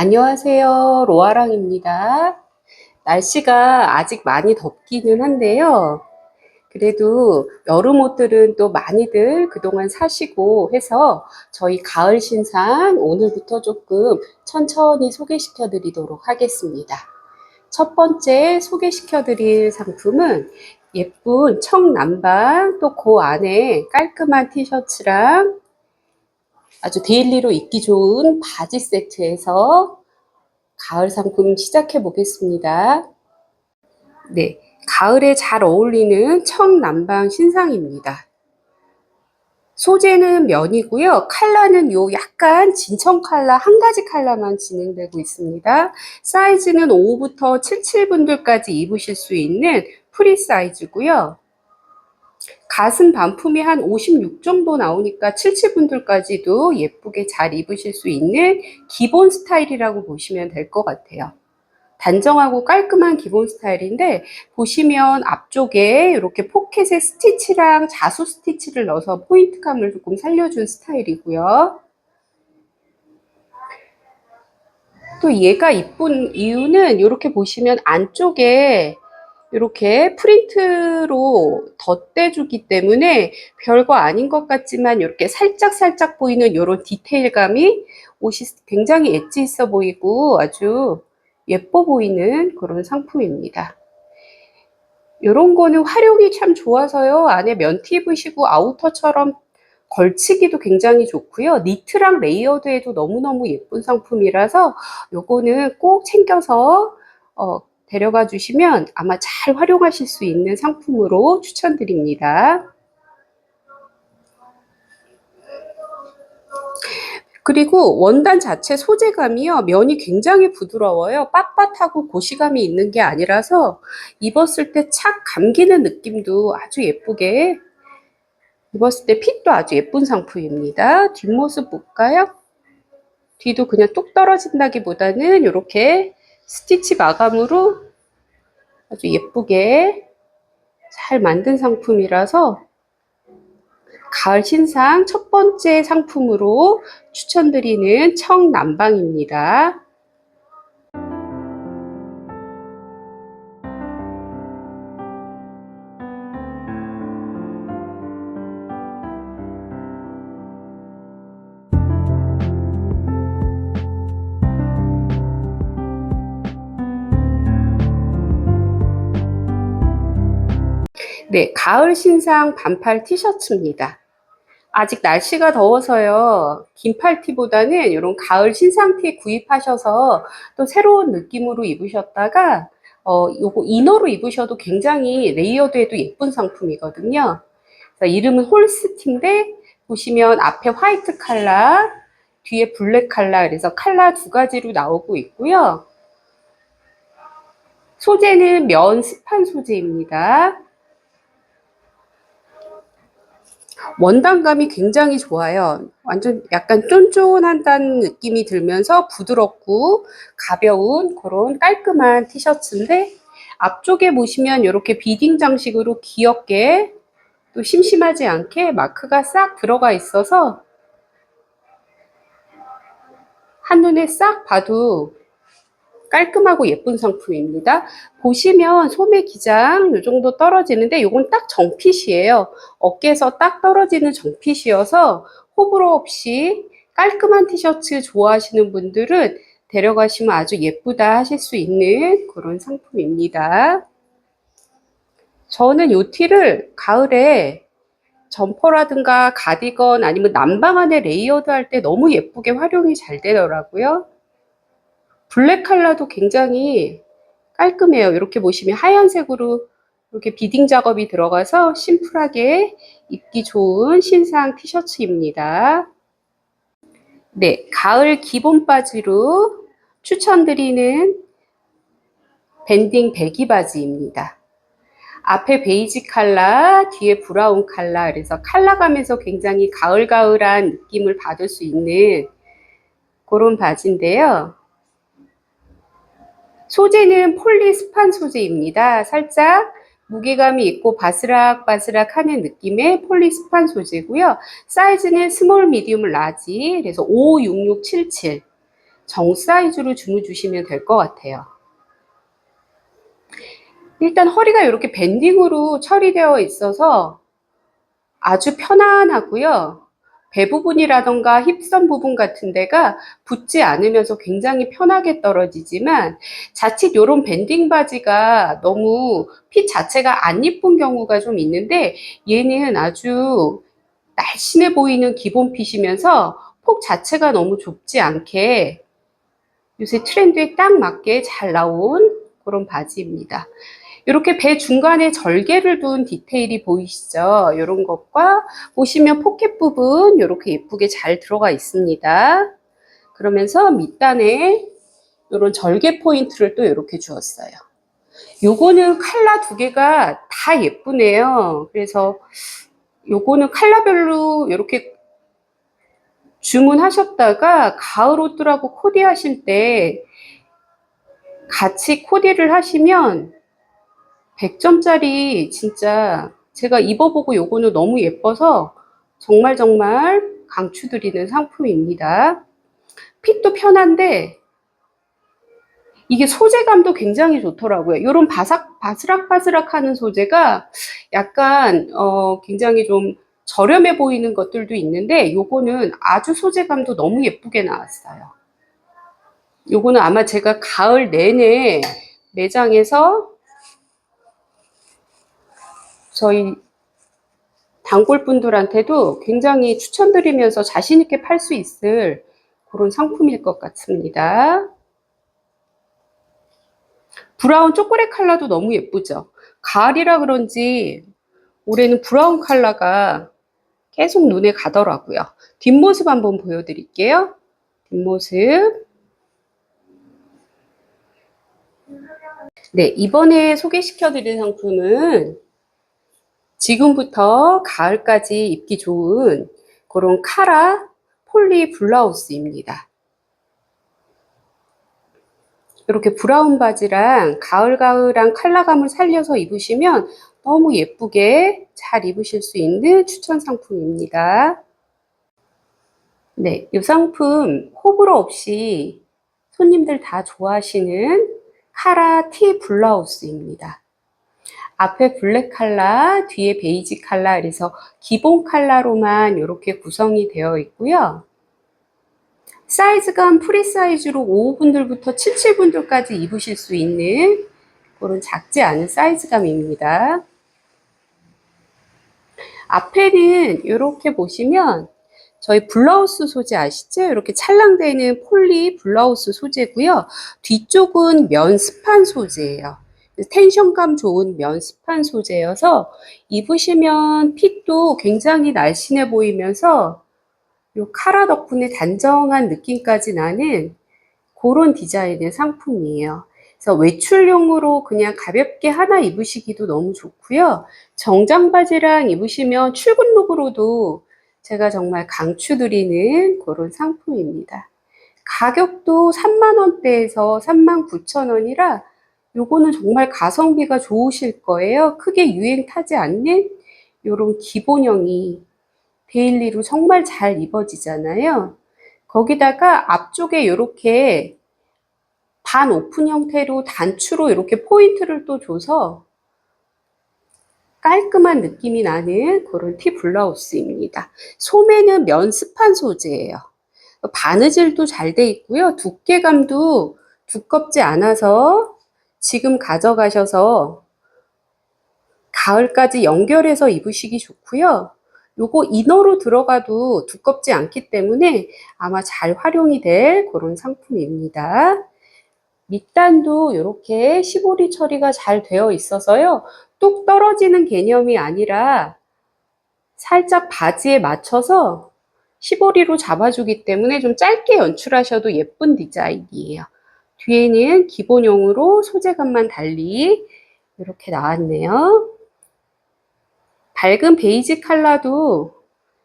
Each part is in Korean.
안녕하세요. 로아랑입니다. 날씨가 아직 많이 덥기는 한데요. 그래도 여름 옷들은 또 많이들 그동안 사시고 해서 저희 가을 신상 오늘부터 조금 천천히 소개시켜 드리도록 하겠습니다. 첫 번째 소개시켜 드릴 상품은 예쁜 청남방 또 그 안에 깔끔한 티셔츠랑 아주 데일리로 입기 좋은 바지 세트에서 가을 상품 시작해 보겠습니다. 네, 가을에 잘 어울리는 청남방 신상입니다. 소재는 면이고요. 컬러는 요 약간 진청 컬러 한 가지 컬러만 진행되고 있습니다. 사이즈는 5부터 77분들까지 입으실 수 있는 프리 사이즈고요. 가슴 반품이 한 56 정도 나오니까 77분들까지도 예쁘게 잘 입으실 수 있는 기본 스타일이라고 보시면 될 것 같아요. 단정하고 깔끔한 기본 스타일인데 보시면 앞쪽에 이렇게 포켓에 스티치랑 자수 스티치를 넣어서 포인트감을 조금 살려준 스타일이고요. 또 얘가 이쁜 이유는 이렇게 보시면 안쪽에 이렇게 프린트로 덧대주기 때문에 별거 아닌 것 같지만 이렇게 살짝살짝 보이는 이런 디테일감이 옷이 굉장히 엣지 있어 보이고 아주 예뻐 보이는 그런 상품입니다. 이런 거는 활용이 참 좋아서요. 안에 면티 입으시고 아우터처럼 걸치기도 굉장히 좋고요. 니트랑 레이어드에도 너무너무 예쁜 상품이라서 요거는 꼭 챙겨서 어, 데려가 주시면 아마 잘 활용하실 수 있는 상품으로 추천드립니다. 그리고 원단 자체 소재감이요. 면이 굉장히 부드러워요. 빳빳하고 고시감이 있는 게 아니라서 입었을 때 착 감기는 느낌도 아주 예쁘게 입었을 때 핏도 아주 예쁜 상품입니다. 뒷모습 볼까요? 뒤도 그냥 뚝 떨어진다기보다는 이렇게 스티치 마감으로 아주 예쁘게 잘 만든 상품이라서 가을 신상 첫 번째 상품으로 추천드리는 청남방입니다. 네, 가을 신상 반팔 티셔츠입니다. 아직 날씨가 더워서요. 긴팔 티보다는 이런 가을 신상 티 구입하셔서 또 새로운 느낌으로 입으셨다가 어, 요거 이너로 입으셔도 굉장히 레이어드에도 예쁜 상품이거든요. 이름은 홀스티인데 보시면 앞에 화이트 컬러, 뒤에 블랙 컬러 그래서 컬러 두 가지로 나오고 있고요. 소재는 면 스판 소재입니다. 원단감이 굉장히 좋아요. 완전 약간 쫀쫀한다는 느낌이 들면서 부드럽고 가벼운 그런 깔끔한 티셔츠인데 앞쪽에 보시면 이렇게 비딩 장식으로 귀엽게 또 심심하지 않게 마크가 싹 들어가 있어서 한눈에 싹 봐도 깔끔하고 예쁜 상품입니다. 보시면 소매 기장 이 정도 떨어지는데 이건 딱 정핏이에요. 어깨에서 딱 떨어지는 정핏이어서 호불호 없이 깔끔한 티셔츠 좋아하시는 분들은 데려가시면 아주 예쁘다 하실 수 있는 그런 상품입니다. 저는 이 티를 가을에 점퍼라든가 가디건 아니면 난방 안에 레이어드 할 때 너무 예쁘게 활용이 잘 되더라고요. 블랙 컬러도 굉장히 깔끔해요. 이렇게 보시면 하얀색으로 이렇게 비딩 작업이 들어가서 심플하게 입기 좋은 신상 티셔츠입니다. 네, 가을 기본 바지로 추천드리는 밴딩 배기 바지입니다. 앞에 베이지 컬러, 뒤에 브라운 컬러, 그래서 컬러감에서 굉장히 가을가을한 느낌을 받을 수 있는 그런 바지인데요. 소재는 폴리스판 소재입니다. 살짝 무게감이 있고 바스락바스락 하는 느낌의 폴리스판 소재고요. 사이즈는 스몰, 미디움, 라지 그래서 56677 정 사이즈로 주문 주시면 될 것 같아요. 일단 허리가 이렇게 밴딩으로 처리되어 있어서 아주 편안하고요. 배 부분이라던가 힙선 부분 같은 데가 붙지 않으면서 굉장히 편하게 떨어지지만 자칫 이런 밴딩 바지가 너무 핏 자체가 안 이쁜 경우가 좀 있는데 얘는 아주 날씬해 보이는 기본 핏이면서 폭 자체가 너무 좁지 않게 요새 트렌드에 딱 맞게 잘 나온 그런 바지입니다. 이렇게 배 중간에 절개를 둔 디테일이 보이시죠? 이런 것과 보시면 포켓 부분 이렇게 예쁘게 잘 들어가 있습니다. 그러면서 밑단에 이런 절개 포인트를 또 이렇게 주었어요. 요거는 칼라 두 개가 다 예쁘네요. 그래서 요거는 칼라별로 이렇게 주문하셨다가 가을 옷들하고 코디 하실 때 같이 코디를 하시면 100점짜리 진짜 제가 입어보고 요거는 너무 예뻐서 정말 정말 강추드리는 상품입니다. 핏도 편한데 이게 소재감도 굉장히 좋더라고요. 이런 바삭, 바스락바스락 하는 소재가 약간, 어, 굉장히 좀 저렴해 보이는 것들도 있는데, 요거는 아주 소재감도 너무 예쁘게 나왔어요. 요거는 아마 제가 가을 내내 매장에서 저희 단골분들한테도 굉장히 추천드리면서 자신있게 팔 수 있을 그런 상품일 것 같습니다. 브라운 초콜릿 컬러도 너무 예쁘죠? 가을이라 그런지 올해는 브라운 컬러가 계속 눈에 가더라고요. 뒷모습 한번 보여드릴게요. 뒷모습. 네, 이번에 소개시켜드릴 상품은 지금부터 가을까지 입기 좋은 그런 카라 폴리 블라우스입니다. 이렇게 브라운 바지랑 가을가을한 컬러감을 살려서 입으시면 너무 예쁘게 잘 입으실 수 있는 추천 상품입니다. 네, 이 상품 호불호 없이 손님들 다 좋아하시는 카라 티 블라우스입니다. 앞에 블랙 컬러, 뒤에 베이지 컬러, 그래서 기본 컬러로만 이렇게 구성이 되어 있고요. 사이즈감 프리 사이즈로 5분들부터 77분들까지 입으실 수 있는 그런 작지 않은 사이즈감입니다. 앞에는 이렇게 보시면 저희 블라우스 소재 아시죠? 이렇게 찰랑대는 폴리 블라우스 소재고요. 뒤쪽은 면 스판 소재예요. 텐션감 좋은 면 스판 소재여서 입으시면 핏도 굉장히 날씬해 보이면서 요 카라 덕분에 단정한 느낌까지 나는 그런 디자인의 상품이에요. 그래서 외출용으로 그냥 가볍게 하나 입으시기도 너무 좋고요. 정장 바지랑 입으시면 출근룩으로도 제가 정말 강추드리는 그런 상품입니다. 가격도 3만원대에서 39,000원이라 요거는 정말 가성비가 좋으실 거예요. 크게 유행 타지 않는 요런 기본형이 데일리로 정말 잘 입어지잖아요. 거기다가 앞쪽에 이렇게 반 오픈 형태로 단추로 이렇게 포인트를 또 줘서 깔끔한 느낌이 나는 그런 티 블라우스입니다. 소매는 면 스판 소재예요. 바느질도 잘 돼 있고요. 두께감도 두껍지 않아서 지금 가져가셔서 가을까지 연결해서 입으시기 좋고요. 요거 이너로 들어가도 두껍지 않기 때문에 아마 잘 활용이 될 그런 상품입니다. 밑단도 이렇게 시보리 처리가 잘 되어 있어서요. 뚝 떨어지는 개념이 아니라 살짝 바지에 맞춰서 시보리로 잡아주기 때문에 좀 짧게 연출하셔도 예쁜 디자인이에요. 뒤에는 기본용으로 소재감만 달리 이렇게 나왔네요. 밝은 베이지 컬러도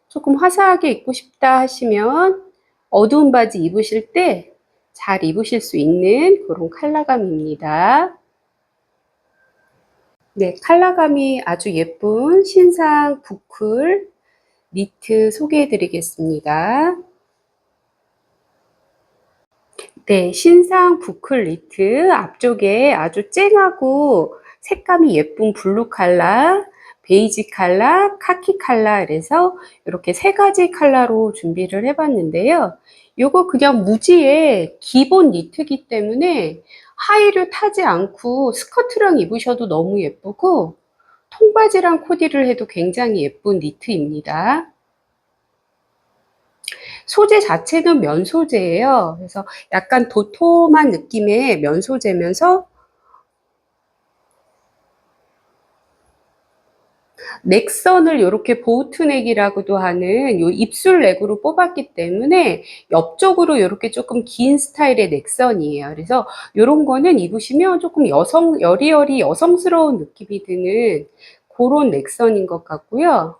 조금 화사하게 입고 싶다 하시면 어두운 바지 입으실 때 잘 입으실 수 있는 그런 컬러감입니다. 네, 컬러감이 아주 예쁜 신상 부클 니트 소개해 드리겠습니다. 네, 신상 부클 니트 앞쪽에 아주 쨍하고 색감이 예쁜 블루 컬러, 베이지 컬러, 카키 컬러 그래서 이렇게 세 가지 컬러로 준비를 해봤는데요. 요거 그냥 무지의 기본 니트기 때문에 하의를 타지 않고 스커트랑 입으셔도 너무 예쁘고 통바지랑 코디를 해도 굉장히 예쁜 니트입니다. 소재 자체는 면 소재예요. 그래서 약간 도톰한 느낌의 면 소재면서 넥선을 이렇게 보트넥이라고도 하는 요 입술 넥으로 뽑았기 때문에 옆쪽으로 이렇게 조금 긴 스타일의 넥선이에요. 그래서 이런 거는 입으시면 조금 여성, 여리여리 여성스러운 느낌이 드는 그런 넥선인 것 같고요.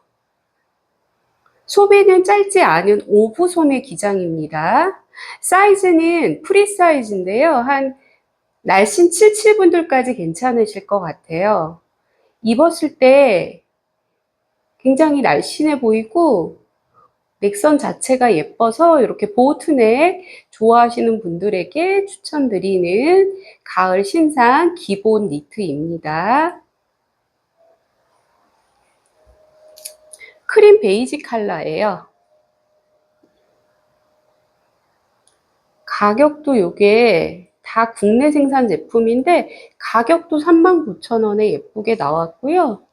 소매는 짧지 않은 오브 소매 기장입니다. 사이즈는 프리 사이즈인데요. 한 날씬 77분들까지 괜찮으실 것 같아요. 입었을 때 굉장히 날씬해 보이고 넥선 자체가 예뻐서 이렇게 보트넥 좋아하시는 분들에게 추천드리는 가을 신상 기본 니트입니다. 크림 베이지 컬러예요. 가격도 요게 다 국내 생산 제품인데 가격도 39,000원에 예쁘게 나왔고요.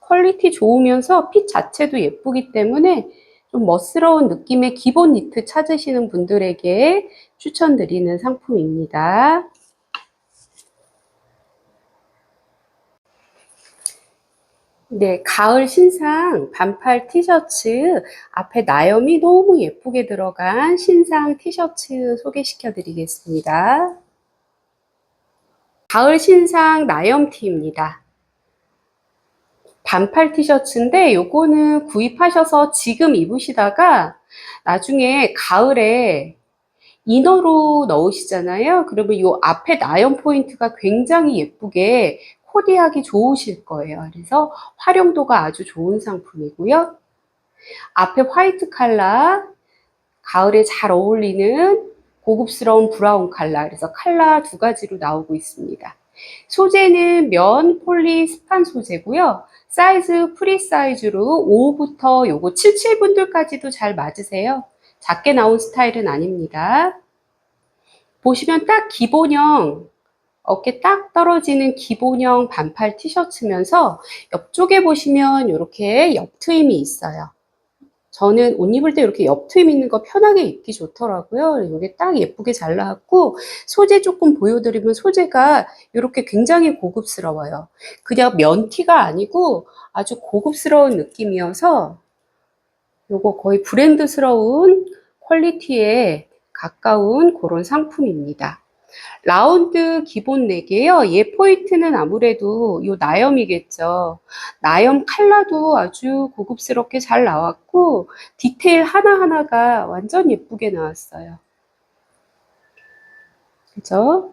퀄리티 좋으면서 핏 자체도 예쁘기 때문에 좀 멋스러운 느낌의 기본 니트 찾으시는 분들에게 추천드리는 상품입니다. 네, 가을 신상 반팔 티셔츠 앞에 나염이 너무 예쁘게 들어간 신상 티셔츠 소개시켜 드리겠습니다. 가을 신상 나염티입니다. 반팔 티셔츠인데 요거는 구입하셔서 지금 입으시다가 나중에 가을에 이너로 넣으시잖아요. 그러면 요 앞에 나염 포인트가 굉장히 예쁘게 코디하기 좋으실 거예요. 그래서 활용도가 아주 좋은 상품이고요. 앞에 화이트 컬러, 가을에 잘 어울리는 고급스러운 브라운 컬러, 그래서 컬러 두 가지로 나오고 있습니다. 소재는 면 폴리 스판 소재고요. 사이즈 프리 사이즈로 5부터 요거 77분들까지도 잘 맞으세요. 작게 나온 스타일은 아닙니다. 보시면 딱 기본형 어깨 딱 떨어지는 기본형 반팔 티셔츠면서 옆쪽에 보시면 이렇게 옆 트임이 있어요. 저는 옷 입을 때 이렇게 옆 트임 있는 거 편하게 입기 좋더라고요. 이게 딱 예쁘게 잘 나왔고 소재 조금 보여드리면 소재가 이렇게 굉장히 고급스러워요. 그냥 면티가 아니고 아주 고급스러운 느낌이어서 이거 거의 브랜드스러운 퀄리티에 가까운 그런 상품입니다. 라운드 기본 4개요. 얘 포인트는 아무래도 요 나염이겠죠. 나염 컬러도 아주 고급스럽게 잘 나왔고 디테일 하나하나가 완전 예쁘게 나왔어요. 그죠?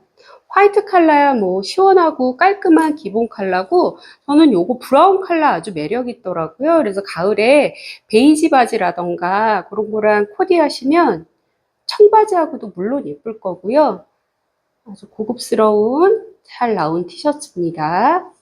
화이트 컬러야 뭐 시원하고 깔끔한 기본 컬러고 저는 요거 브라운 컬러 아주 매력 있더라고요. 그래서 가을에 베이지 바지라던가 그런 거랑 코디 하시면 청바지하고도 물론 예쁠 거고요. 아주 고급스러운 잘 나온 티셔츠입니다.